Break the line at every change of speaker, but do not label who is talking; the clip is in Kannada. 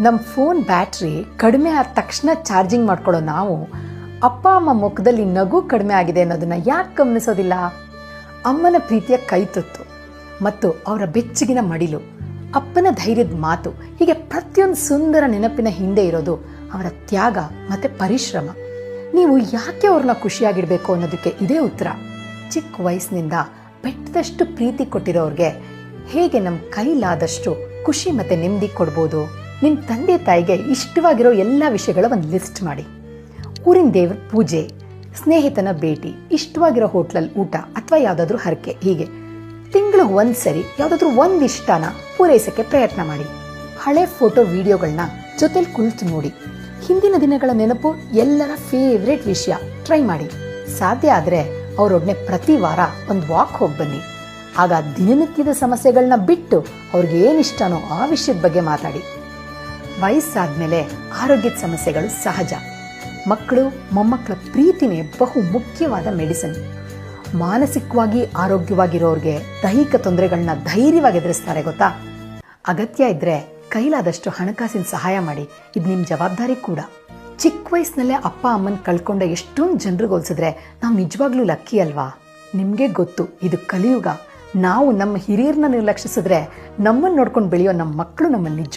ನಮ್ಮ ಫೋನ್ ಬ್ಯಾಟ್ರಿ ಕಡಿಮೆ ಆದ ತಕ್ಷಣ ಚಾರ್ಜಿಂಗ್ ಮಾಡ್ಕೊಳ್ಳೋ ನಾವು ಅಪ್ಪ, ಅಮ್ಮ ಮುಖದಲ್ಲಿ ನಗು ಕಡಿಮೆ ಆಗಿದೆ ಅನ್ನೋದನ್ನ ಯಾಕೆ ಗಮನಿಸೋದಿಲ್ಲ? ಅಮ್ಮನ ಪ್ರೀತಿಯ ಕೈತುತ್ತು ಮತ್ತು ಅವರ ಬೆಚ್ಚಗಿನ ಮಡಿಲು, ಅಪ್ಪನ ಧೈರ್ಯದ ಮಾತು, ಹೀಗೆ ಪ್ರತಿಯೊಂದು ಸುಂದರ ನೆನಪಿನ ಹಿಂದೆ ಇರೋದು ಅವರ ತ್ಯಾಗ ಮತ್ತು ಪರಿಶ್ರಮ. ನೀವು ಯಾಕೆ ಅವ್ರನ್ನ ಖುಷಿಯಾಗಿಡಬೇಕು ಅನ್ನೋದಕ್ಕೆ ಇದೇ ಉತ್ತರ. ಚಿಕ್ಕ ವಯಸ್ಸಿನಿಂದ ಬೆಟ್ಟದಷ್ಟು ಪ್ರೀತಿ ಕೊಟ್ಟಿರೋರಿಗೆ ಹೇಗೆ ನಮ್ಮ ಕೈಲಾದಷ್ಟು ಖುಷಿ ಮತ್ತು ನೆಮ್ಮದಿ ಕೊಡ್ಬೋದು? ನಿಮ್ಮ ತಂದೆ ತಾಯಿಗೆ ಇಷ್ಟವಾಗಿರೋ ಎಲ್ಲ ವಿಷಯಗಳ ಒಂದು ಲಿಸ್ಟ್ ಮಾಡಿ. ಊರಿನ ದೇವ್ರ ಪೂಜೆ, ಸ್ನೇಹಿತನ ಭೇಟಿ, ಇಷ್ಟವಾಗಿರೋ ಹೋಟ್ಲಲ್ಲಿ ಊಟ ಅಥವಾ ಯಾವುದಾದ್ರೂ ಹರಕೆ, ಹೀಗೆ. ತಿಂಗಳು ಒಂದು ಸರಿ ಯಾವುದಾದ್ರೂ ಒಂದು ಇಷ್ಟನ ಪೂರೈಸಕ್ಕೆ ಪ್ರಯತ್ನ ಮಾಡಿ. ಹಳೆ ಫೋಟೋ ವಿಡಿಯೋಗಳನ್ನ ಜೊತೆಲಿ ಕುಳಿತು ನೋಡಿ. ಹಿಂದಿನ ದಿನಗಳ ನೆನಪು ಎಲ್ಲರ ಫೇವ್ರೇಟ್ ವಿಷಯ. ಟ್ರೈ ಮಾಡಿ. ಸಾಧ್ಯ ಆದರೆ ಅವರೊಡನೆ ಪ್ರತಿ ವಾರ ಒಂದು ವಾಕ್ ಹೋಗಿ ಬನ್ನಿ. ಆಗ ದಿನನಿತ್ಯದ ಸಮಸ್ಯೆಗಳನ್ನ ಬಿಟ್ಟು ಅವ್ರಿಗೆ ಏನಿಷ್ಟನೋ ಆ ವಿಷಯದ ಬಗ್ಗೆ ಮಾತಾಡಿ. ವಯಸ್ಸಾದ್ಮೇಲೆ ಆರೋಗ್ಯದ ಸಮಸ್ಯೆಗಳು ಸಹಜ. ಮಕ್ಕಳು, ಮೊಮ್ಮಕ್ಕಳ ಪ್ರೀತಿನೇ ಬಹು ಮುಖ್ಯವಾದ ಮೆಡಿಸಿನ್. ಮಾನಸಿಕವಾಗಿ ಆರೋಗ್ಯವಾಗಿರೋರಿಗೆ ದೈಹಿಕ ತೊಂದರೆಗಳನ್ನ ಧೈರ್ಯವಾಗಿ ಎದುರಿಸ್ತಾರೆ ಗೊತ್ತಾ? ಅಗತ್ಯ ಇದ್ರೆ ಕೈಲಾದಷ್ಟು ಹಣಕಾಸಿನ ಸಹಾಯ ಮಾಡಿ. ಇದು ನಿಮ್ಮ ಜವಾಬ್ದಾರಿ ಕೂಡ. ಚಿಕ್ಕ ವಯಸ್ಸಿನಲ್ಲೇ ಅಪ್ಪ, ಅಮ್ಮನ ಕಳ್ಕೊಂಡ ಎಷ್ಟೊಂದು ಜನರಿಗೆ ಹೋಲಿಸಿದ್ರೆ ನಾವು ನಿಜವಾಗ್ಲೂ ಲಕ್ಕಿ ಅಲ್ವಾ? ನಿಮಗೆ ಗೊತ್ತು, ಇದು ಕಲಿಯುಗ. ನಾವು ನಮ್ಮ ಹಿರಿಯರನ್ನ ನಿರ್ಲಕ್ಷಿಸಿದ್ರೆ ನಮ್ಮನ್ನು ನೋಡ್ಕೊಂಡು ಬೆಳೆಯೋ ನಮ್ಮ ಮಕ್ಕಳು ನಮ್ಮ ನಿಜ